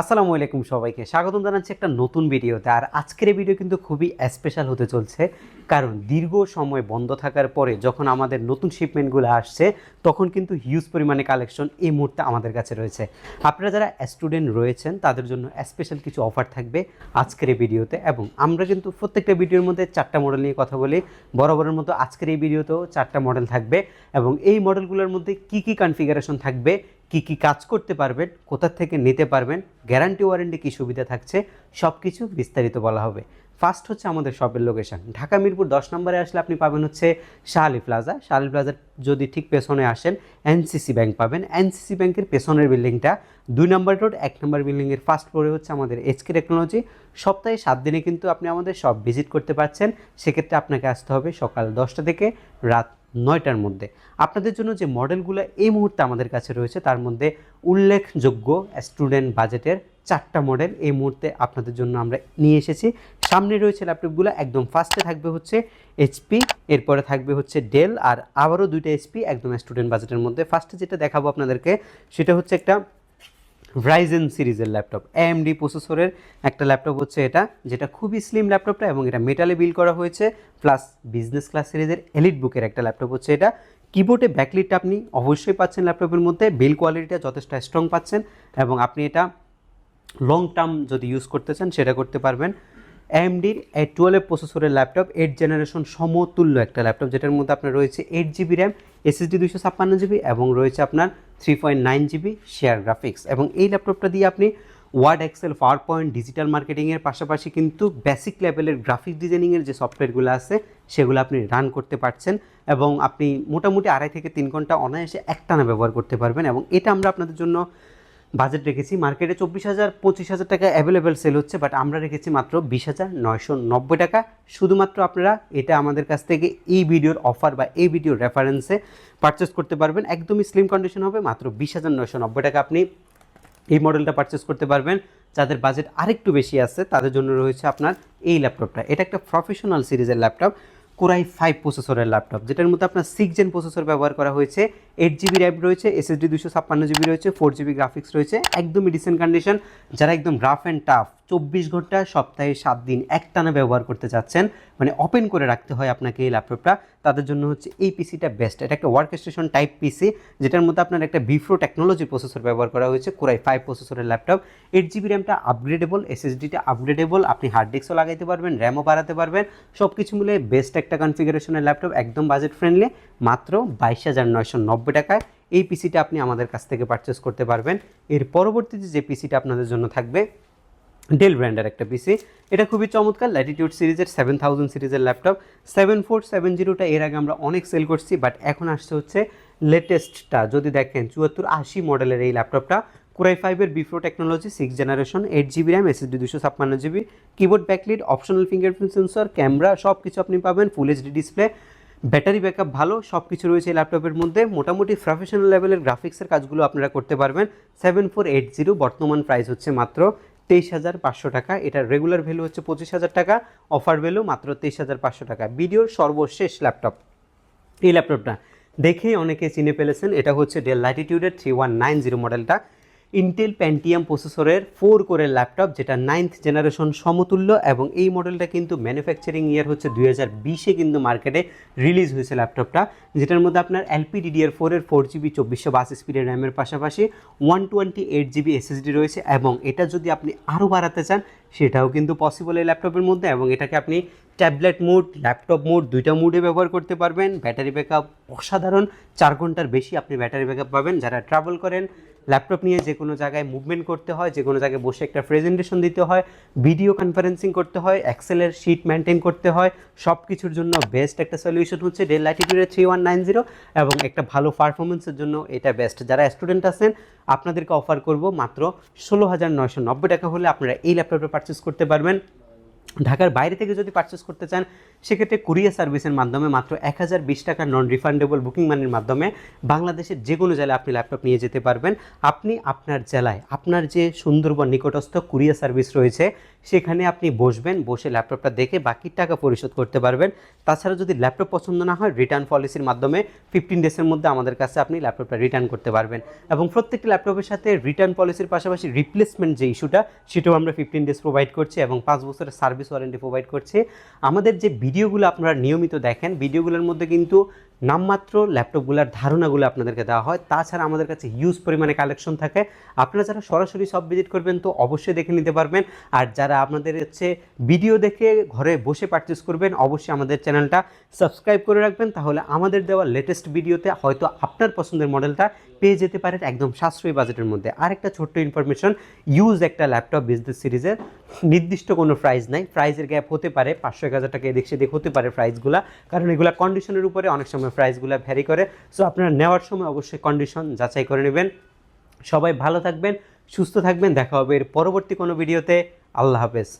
আসসালামু আলাইকুম সবাইকে। স্বাগতম জানাচ্ছি একটা নতুন ভিডিওতে। আর আজকের ভিডিও কিন্তু খুবই স্পেশাল হতে চলছে। কারণ দীর্ঘ সময় বন্ধ থাকার পরে যখন আমাদের নতুন শিপমেন্টগুলো আসছে, তখন কিন্তু হিউজ পরিমাণে কালেকশন এই মুহূর্তে আমাদের কাছে রয়েছে। আপনারা যারা স্টুডেন্ট রয়েছেন, তাদের জন্য স্পেশাল কিছু অফার থাকবে আজকের এই ভিডিওতে। এবং আমরা কিন্তু প্রত্যেকটা ভিডিওর মধ্যে চারটা মডেল নিয়ে কথা বলি। বরাবরের মতো আজকের এই ভিডিওতেও চারটা মডেল থাকবে। এবং এই মডেলগুলোর মধ্যে কি কি কনফিগারেশন থাকবে কি কি কাজ করতে পারবেন, কোথা থেকে নিতে পারবেন গ্যারান্টি ওয়ারেন্টি কী সুবিধা থাকছে সব কিছু বিস্তারিত বলা হবে। ফার্স্ট হচ্ছে আমাদের শপের লোকেশন ঢাকা মিরপুর দশ নম্বরে আসলে আপনি পাবেন হচ্ছে শাহালি প্লাজা। শাহালি প্লাজার যদি ঠিক পেছনে আসেন এনসিসি ব্যাংক পাবেন। এনসিসি ব্যাংকের পেছনের বিল্ডিংটা দুই নম্বর রোড এক নম্বর বিল্ডিংয়ের ফার্স্ট ফ্লোরে হচ্ছে আমাদের এইচকে টেকনোলজি সপ্তাহে সাত দিনে কিন্তু আপনি আমাদের সব ভিজিট করতে পারছেন। সেক্ষেত্রে আপনাকে আসতে হবে সকাল দশটা থেকে রাত নয়টার মধ্যে। আপনাদের জন্য যে মডেলগুলো এই মুহূর্তে আমাদের কাছে রয়েছে, তার মধ্যে উল্লেখযোগ্য স্টুডেন্ট বাজেটের চারটা মডেল এই মুহূর্তে আপনাদের জন্য আমরা নিয়ে এসেছি। সামনে রয়েছে ল্যাপটপগুলো, একদম ফার্স্টে থাকবে হচ্ছে এইচপি এরপরে থাকবে হচ্ছে ডেল আর আবারও দুইটা এইচপি একদম স্টুডেন্ট বাজেটের মধ্যে। ফার্স্টে যেটা দেখাবো আপনাদেরকে, সেটা হচ্ছে একটা রাইজেন সিরিজের ল্যাপটপ। এএমডি প্রসেসরের একটা ল্যাপটপ হচ্ছে এটা, যেটা খুবই স্লিম ল্যাপটপটা এবং এটা মেটালে বিল করা হয়েছে প্লাস বিজনেস ক্লাস সিরিজের এলিট বুকের একটা ল্যাপটপ হচ্ছে এটা। কিবোর্ডে ব্যাকলিটটা আপনি অবশ্যই পাচ্ছেন ল্যাপটপের মধ্যে বিল কোয়ালিটিটা যথেষ্ট স্ট্রং পাচ্ছেন এবং আপনি এটা লং টার্ম যদি ইউজ করতে চান, সেটা করতে পারবেন। এমডির টুয়েলভ প্রসেসরের ল্যাপটপ এইট জেনারেশন সমতুল্য একটা ল্যাপটপ যেটার মধ্যে আপনার রয়েছে এইট জিবি র্যাম এসএসডি দুইশো ছাপ্পান্ন জিবি এবং রয়েছে আপনার three point nine GB share graphics এবং এই ল্যাপটপটা দিয়ে আপনি Word Excel PowerPoint digital মার্কেটিংয়ের পাশাপাশি কিন্তু বেসিক লেভেলের গ্রাফিক ডিজাইনিংয়ের যে সফটওয়্যারগুলো আছে, সেগুলো আপনি রান করতে পারছেন এবং আপনি মোটামুটি আড়াই থেকে তিন ঘণ্টা অনায়াসে একটানা ব্যবহার করতে পারবেন এবং এটা আমরা আপনাদের জন্য বাজেট রেখেছি। মার্কেটে চব্বিশ হাজার, পঁচিশ হাজার টাকা অ্যাভেলেবেল সেল হচ্ছে বাট আমরা রেখেছি মাত্র বিশ হাজার নয়শো নব্বই টাকা। শুধুমাত্র আপনারা এটা আমাদের কাছ থেকে এই ভিডিওর অফার বা এই ভিডিওর রেফারেন্সে পারচেস করতে পারবেন। একদমই স্লিম কন্ডিশন হবে, মাত্র বিশ হাজার নয়শো নব্বই টাকা আপনি এই মডেলটা পারচেস করতে পারবেন। যাদের বাজেট আরেকটু বেশি আছে, তাদের জন্য রয়েছে আপনার এই ল্যাপটপটা এটা একটা প্রফেশনাল সিরিজের ল্যাপটপ কোরাই ফাইভ প্রসেসরের ল্যাপটপ যেটার মধ্যে আপনার সিক্স জেন প্রসেসর ব্যবহার করা হয়েছে। এইট জিবি র্যাম রয়েছে এসএসডি দুশো ছাপ্পান্ন জিবি রয়েছে ফোর জিবি গ্রাফিক্স রয়েছে একদমই ডিসেন্ট কন্ডিশন যারা একদম রাফ অ্যান্ড টাফ চব্বিশ ঘণ্টা, সপ্তাহে সাত দিন একটানা ব্যবহার করতে চাচ্ছেন মানে ওপেন করে রাখতে হয় আপনাকে এই ল্যাপটপটা তাদের জন্য হচ্ছে এই পিসিটা বেস্ট এটা একটা ওয়ার্ক স্টেশন টাইপ পিসি যেটার মধ্যে আপনার একটা বিফ্রো টেকনোলজি প্রসেসর ব্যবহার করা হয়েছে কোরাই ফাইভ প্রসেসরের ল্যাপটপ এইট জিবি র্যামটা আপগ্রেডেবল এসএসডিটা আপগ্রেডেবল আপনি হার্ড ডিস্কও লাগাইতে পারবেন র্যামও বাড়াতে পারবেন সব কিছু মিলে বেস্ট একটা কনফিগারেশনের ল্যাপটপ একদম বাজেট ফ্রেন্ডলি মাত্র বাইশ হাজার নয়শো নব্বই টাকায় এই পিসিটা আপনি আমাদের কাছ থেকে পারচেস করতে পারবেন। এর পরবর্তীতে যে পিসিটা আপনাদের জন্য থাকবে ডেল ব্র্যান্ডের একটা পিসি। এটা খুবই চমৎকার ল্যাটিটিউড সিরিজের সেভেন থাউজেন্ড সিরিজের ল্যাপটপ সেভেন ফোর সেভেন জিরোটা এর আগে আমরা অনেক সেল করছি বাট এখন আসছে হচ্ছে লেটেস্টটা যদি দেখেন, চুয়াত্তর আশি মডেলের এই ল্যাপটপটা কুরাই ফাইভের বিফ্রো technology six generation eight GB RAM SSD দুশো ছাপ্পান্ন GB keyboard backlit optional fingerprint sensor camera সব কিছু আপনি পাবেন full HD display battery backup ভালো সব কিছু রয়েছে এই ল্যাপটপের মধ্যে। মোটামুটি প্রফেশনাল লেভেলের গ্রাফিক্সের কাজগুলো আপনারা করতে পারবেন। সেভেন ফোর এইট জিরো বর্তমান প্রাইস হচ্ছে মাত্র তেইশ হাজার পাঁচশো টাকা। এটার রেগুলার ভ্যালু হচ্ছে পঁচিশ হাজার টাকা। অফার ভ্যালু মাত্র তেইশ হাজার পাঁচশো টাকা। ভিডিওর সর্বশেষ ল্যাপটপ। এই ল্যাপটপটা দেখেই অনেকে চিনে ফেলেছেন। এটা হচ্ছে ডেল ল্যাটিটিউডের থ্রি ওয়ান নাইন জিরো মডেলটা ইন্টেল প্যান্টিয়াম প্রসেসরের ফোর কোরের ল্যাপটপ যেটা নাইন্থ জেনারেশন সমতুল্য এবং এই মডেলটা কিন্তু ম্যানুফ্যাকচারিং ইয়ার হচ্ছে দুই হাজার বিশে কিন্তু মার্কেটে রিলিজ হয়েছে ল্যাপটপটা যেটার মধ্যে আপনার এলপি ডিডিআর ফোরের ফোর জিবি চব্বিশশো বাস স্পিডের র্যামের পাশাপাশি one twenty eight GB SSD রয়েছে এবং এটা যদি আপনি আরও বাড়াতে চান, সেটাও কিন্তু পসিবল এই ল্যাপটপের মধ্যে এবং এটাকে আপনি ট্যাবলেট মোড ল্যাপটপ মোড দুইটা মোডে ব্যবহার করতে পারবেন। ব্যাটারি ব্যাকআপ অসাধারণ, চার ঘণ্টার বেশি আপনি ব্যাটারি ব্যাকআপ পাবেন। যারা ট্রাভেল করেন ল্যাপটপ নিয়ে যে কোনো জায়গায় মুভমেন্ট করতে হয়, যে কোনো জায়গায় বসে একটা প্রেজেন্টেশন দিতে হয় ভিডিও কনফারেন্সিং করতে হয় এক্সেলের শিট মেনটেন করতে হয় সব কিছুর জন্য বেস্ট একটা সলিউশন হচ্ছে ডেল ল্যাটিটিউডের থ্রি ওয়ান নাইন জিরো এবং একটা ভালো পারফরমেন্সের জন্য এটা বেস্ট যারা স্টুডেন্ট আছেন, আপনাদেরকে অফার করব মাত্র ষোলো হাজার নয়শো নব্বই টাকা হলে আপনারা এই ল্যাপটপটা পারচেস করতে পারবেন। ঢাকার বাইরে থেকে যদি পারচেস করতে চান, সেক্ষেত্রে কুরিয়ার সার্ভিসের মাধ্যমে মাত্র এক হাজার বিশ টাকার নন রিফান্ডেবল বুকিং মানের মাধ্যমে বাংলাদেশের যে কোনো জেলায় আপনি ল্যাপটপ নিয়ে যেতে পারবেন। আপনি আপনার জেলায়, আপনার যে সুন্দরবন নিকটস্থ কুরিয়ার সার্ভিস রয়েছে সেখানে আপনি বসবেন, বসে ল্যাপটপটা দেখে বাকি টাকা পরিশোধ করতে পারবেন। তাছাড়া যদি ল্যাপটপ পছন্দ না হয় রিটার্ন পলিসির মাধ্যমে ফিফটিন ডেজের মধ্যে আমাদের কাছে আপনি ল্যাপটপটা রিটার্ন করতে পারবেন। এবং প্রত্যেকটি ল্যাপটপের সাথে রিটার্ন পলিসির পাশাপাশি রিপ্লেসমেন্ট যে ইস্যুটা সেটাও আমরা ফিফটিন ডেজ প্রোভাইড করছি এবং পাঁচ বছরের সার্ভিস ওয়ারেন্টি প্রোভাইড করছি। আমাদের যে ভিডিওগুলো আপনারা নিয়মিত দেখেন ভিডিওগুলোর মধ্যে কিন্তু নামমাত্র ল্যাপটপগুলোর ধারণাগুলো আপনাদেরকে দেওয়া হয়। তাছাড়া আমাদের কাছে হিউজ পরিমাণে কালেকশন থাকে। আপনারা যারা সরাসরি সব ভিজিট করবেন তো অবশ্যই দেখে নিতে পারবেন। আর যারা আপনাদের হচ্ছে ভিডিও দেখে ঘরে বসে পারচেস করবেন, অবশ্যই আমাদের চ্যানেলটা সাবস্ক্রাইব করে রাখবেন। তাহলে আমাদের দেওয়া লেটেস্ট ভিডিওতে হয়তো আপনার পছন্দের মডেলটা পেয়ে যেতে পারেন একদম সাশ্রয়ী বাজেটের মধ্যে। আর একটা ছোট্ট ইনফরমেশন ইউজ একটা ল্যাপটপ বিজনেস সিরিজের নির্দিষ্ট কোনো প্রাইস নাই। প্রাইসের গ্যাপ হতে পারে, পাঁচশো এক হাজার টাকা এদিক সেদিক হতে পারে প্রাইসগুলো কারণ এগুলো কন্ডিশনের উপরে অনেক সময় প্রাইসগুলো ভ্যারি করে। সো আপনারা নেওয়ার সময় অবশ্যই কন্ডিশন যাচাই করে নেবেন। সবাই ভালো থাকবেন, সুস্থ থাকবেন। দেখা হবে এর পরবর্তী কোনো ভিডিওতে আল্লাহ হাফেজ।